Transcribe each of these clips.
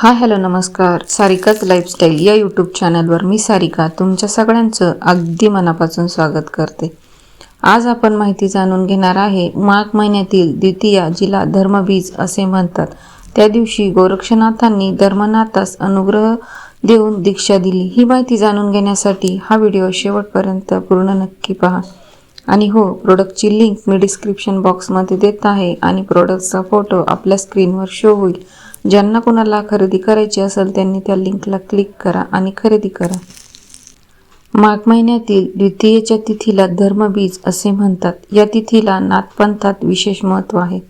हा हॅलो नमस्कार. सारिकाच लाईफस्टाईल या यूट्यूब चॅनलवर मी सारिका तुमच्या सगळ्यांचं अगदी मनापासून स्वागत करते. आज आपण माहिती जाणून घेणार आहे माघ महिन्यातील द्वितीया जिला धर्मबीज असे म्हणतात. त्या दिवशी गोरक्षनाथांनी धर्मनाथास अनुग्रह देऊन दीक्षा दिली. ही माहिती जाणून घेण्यासाठी हा व्हिडिओ शेवटपर्यंत पूर्ण नक्की पहा. आणि हो प्रोडक्टची लिंक मी डिस्क्रिप्शन बॉक्समध्ये देत आहे आणि प्रोडक्टचा फोटो आपल्या स्क्रीनवर शो होईल. ज्यांना कोणाला खरेदी करायची असेल त्यांनी त्या लिंकला क्लिक करा आणि खरेदी करा. माघ महिन्यातील द्वितीयेच्या तिथीला धर्मबीज असे म्हणतात. या तिथीला नाथपंथात विशेष महत्त्व आहे.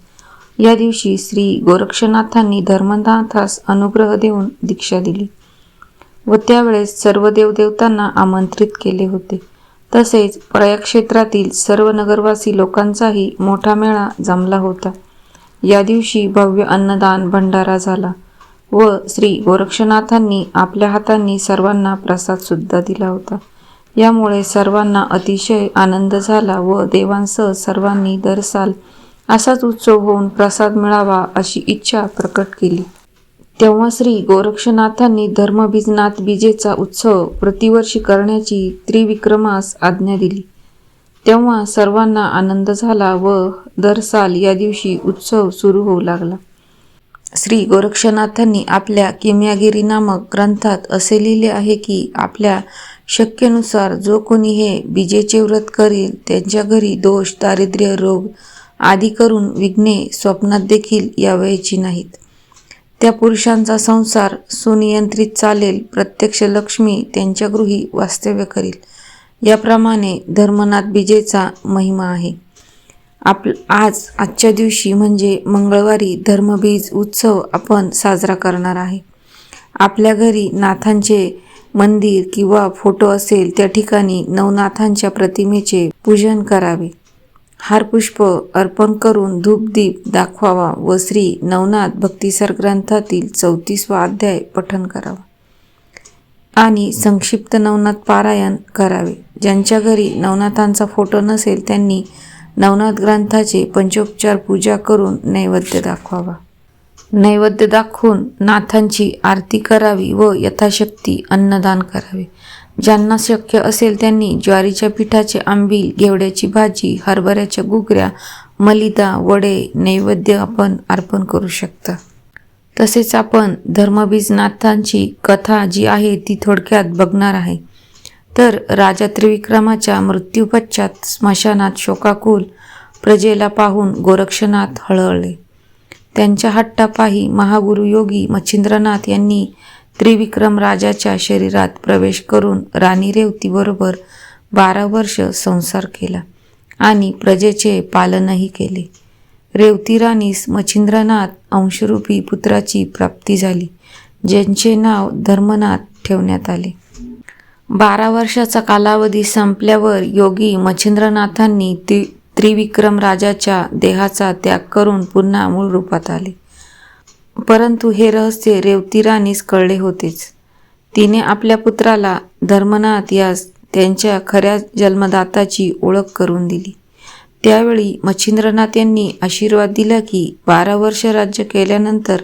या दिवशी श्री गोरक्षनाथांनी धर्मनाथास अनुग्रह देऊन दीक्षा दिली व त्यावेळेस सर्व देवदेवतांना आमंत्रित केले होते. तसेच प्रयाग क्षेत्रातील सर्व नगरवासी लोकांचाही मोठा मेळा जमला होता. या दिवशी भव्य अन्नदान भंडारा झाला व श्री गोरक्षनाथांनी आपल्या हातांनी सर्वांना प्रसाद सुद्धा दिला होता. यामुळे सर्वांना अतिशय आनंद झाला व देवांसह सर्वांनी दरसाल असाच उत्सव होऊन प्रसाद मिळावा अशी इच्छा प्रकट केली. तेव्हा श्री गोरक्षनाथांनी धर्मबीजनाथ बीजेचा उत्सव प्रतिवर्षी करण्याची त्रिविक्रमास आज्ञा दिली. तेव्हा सर्वांना आनंद झाला व दर साल या दिवशी उत्सव सुरू होऊ लागला. श्री गोरक्षनाथांनी आपल्या किम्यागिरी नामक ग्रंथात असे लिहिले आहे की आपल्या शक्यनुसार जो कोणी हे बीजेचे व्रत करील त्यांच्या घरी दोष दारिद्र्य रोग आदी करून विघ्ने स्वप्नात देखील यावयाची नाहीत. त्या पुरुषांचा संसार सुनियंत्रित चालेल प्रत्यक्ष लक्ष्मी त्यांच्या गृही वास्तव्य करील. याप्रमाणे धर्मनाथ बीजेचा महिमा आहे. आप आज आजच्या दिवशी म्हणजे मंगळवारी धर्मबीज उत्सव आपण साजरा करणार आहे. आपल्या घरी नाथांचे मंदिर किंवा फोटो असेल त्या ठिकाणी नवनाथांच्या प्रतिमेचे पूजन करावे. हारपुष्प अर्पण करून धूपदीप दाखवावा व श्री नवनाथ भक्तिसर ग्रंथातील चौतीसवा अध्याय पठन करावा. आणि संक्षिप्त नवनाथ पारायण करावे. ज्यांच्या घरी नवनाथांचा फोटो नसेल त्यांनी नवनाथ ग्रंथाचे पंचोपचार पूजा करून नैवेद्य दाखवावा. नैवेद्य दाखवून नाथांची आरती करावी व यथाशक्ती अन्नदान करावे. ज्यांना शक्य असेल त्यांनी ज्वारीच्या पिठाचे आंबील घेवड्याची भाजी हरभऱ्याच्या गुगऱ्या मलिदा वडे नैवेद्य आपण अर्पण करू शकता. तसेच आपण धर्मबीजनाथांची कथा जी आहे ती थोडक्यात बघणार आहे. तर राजा त्रिविक्रमाच्या मृत्यूपश्चात स्मशानात शोकाकुल प्रजेला पाहून गोरक्षनाथ हळहळले. त्यांच्या हट्टापाही महागुरु योगी मच्छिंद्रनाथ यांनी त्रिविक्रम राजाच्या शरीरात प्रवेश करून राणी रेवतीबरोबर बारा वर्ष संसार केला आणि प्रजेचे पालनही केले. रेवती राणीस मच्छिंद्रनाथ अंशरूपी पुत्राची प्राप्ती झाली ज्यांचे नाव धर्मनाथ ठेवण्यात आले. बारा वर्षाचा कालावधी संपल्यावर योगी मच्छिंद्रनाथांनी ति त्रिविक्रम राजाच्या देहाचा त्याग करून पुन्हा मूळ रूपात आले. परंतु हे रहस्य रेवती राणीस कळले होतेच. तिने आपल्या पुत्राला धर्मनाथ यास त्यांच्या खऱ्या जन्मदाताची ओळख करून दिली. त्यावेळी मच्छिंद्रनाथ यांनी आशीर्वाद दिला की बारा वर्ष राज्य केल्यानंतर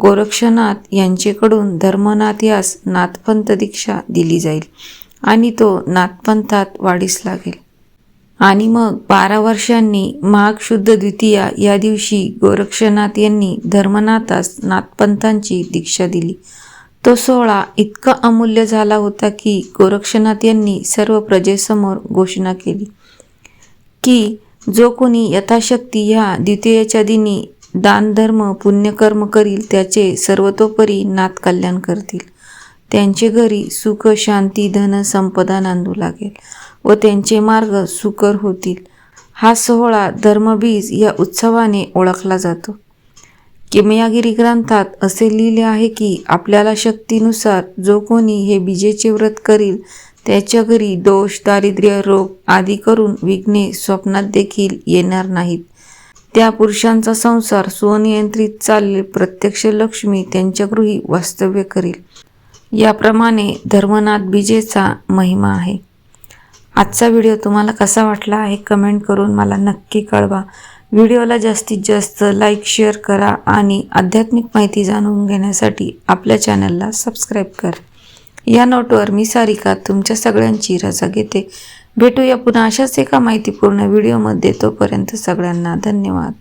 गोरक्षनाथ यांचेकडून धर्मनाथ यास नाथपंथ दीक्षा दिली जाईल आणि तो नाथपंथात वाढीस लागेल. आणि मग बारा वर्षांनी माघ शुद्ध द्वितीया या दिवशी गोरक्षनाथ यांनी धर्मनाथास नाथपंथांची दीक्षा दिली. तो सोहळा इतका अमूल्य झाला होता की गोरक्षनाथ यांनी सर्व प्रजेसमोर घोषणा केली की जो कोणी यथाशक्ती ह्या द्वितीयेच्या दिनी दानधर्म पुण्यकर्म करील त्याचे सर्वतोपरी नाथ कल्याण करतील. त्यांचे घरी सुख शांती धन संपदा नांदू लागेल व त्यांचे मार्ग सुकर होतील. हा सोहळा धर्मबीज या उत्सवाने ओळखला जातो. किमयागिरी ग्रंथात असे लिहिले आहे की आपल्याला शक्तीनुसार जो कोणी हे बीजेचे व्रत करील त्याच्या घरी दोष दारिद्र्य रोग आदी करून विघ्ने स्वप्नात देखील येणार नाहीत. त्या पुरुषांचा संसार स्वनियंत्रित चालले प्रत्यक्ष लक्ष्मी त्यांच्या गृही वास्तव्य करील. याप्रमाणे धर्मनाथ बीजेचा महिमा आहे. आजचा व्हिडिओ तुम्हाला कसा वाटला आहे कमेंट करून मला नक्की कळवा. व्हिडिओला जास्तीत जास्त लाईक शेअर करा आणि आध्यात्मिक माहिती जाणून घेण्यासाठी आपल्या चॅनलला सबस्क्राईब करा. या नोटवर मी सारिका तुमच्या सगळ्यांची रजा घेते. भेटूया पुन्हा अशाच एका माहितीपूर्ण व्हिडिओमध्ये. तोपर्यंत सगळ्यांना धन्यवाद.